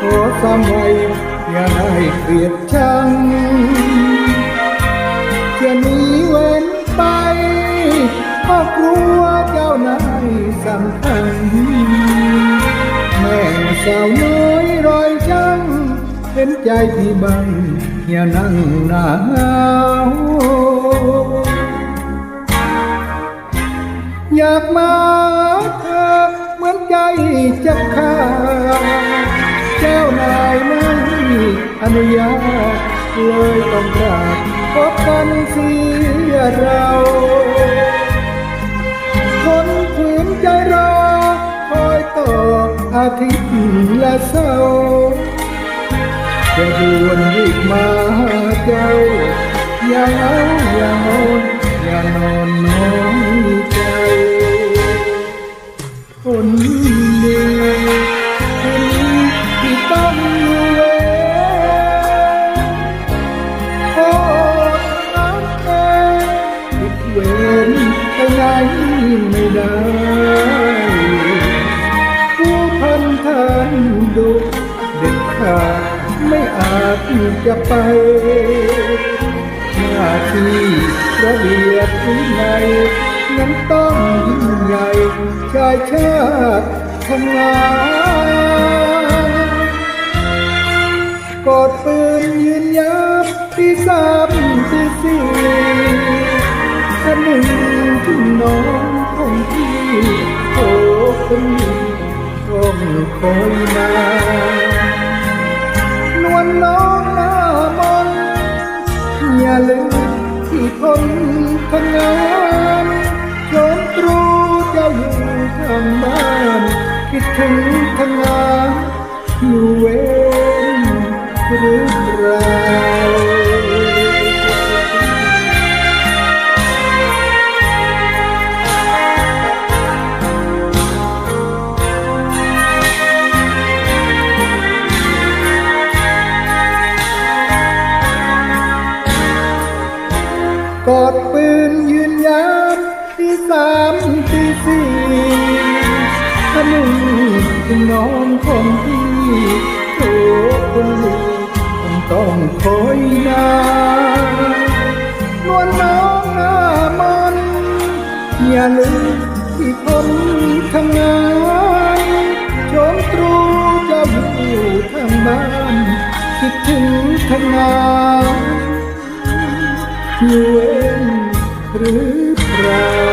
ขอสมัยอย่าได้เกลียดชังจะหนีเว้นไปก็กลัวเจ้านายสำคัญแม่สาวน้อยรอยจังเห็นใจที่บังอย่านั่งหนาวอยากมา อนุญาตเลยต้องกราบพบกันเสียเราคนขืนใจรอคอยต่ออาทิตย์และเสาร์จะดวนรีบมาเจ้า อย่าเอาอย่านอนอย่านอนนอย ไปไม่ได้ผู้พันทานดุเด็ดขาดไม่อาจจะไป หน้าที่ระเบียบวินัยนั้นต้องยิ่งใหญ่ชายชาติทำงานกอดปืนยืนยับที่สา น้องของพี่โอ้คนนี้ต้องคอยมานวลน้องหน้ามนอย่าลืมที่คนทำงานจนตรูเจ้าอยู่ทางบ้านคิดถึงทำงานอยู่เว กอดปืนยืนยันที่สามที่สี่ขนึงถึงน้องคนที่โถคนลูกคงต้องคอยนานนวลน้องหน้ามันอย่าลืมที่คนทำงานชมตรูจะอยู่ทางบ้านคิดถึงทำงาน เองหรือเปล่า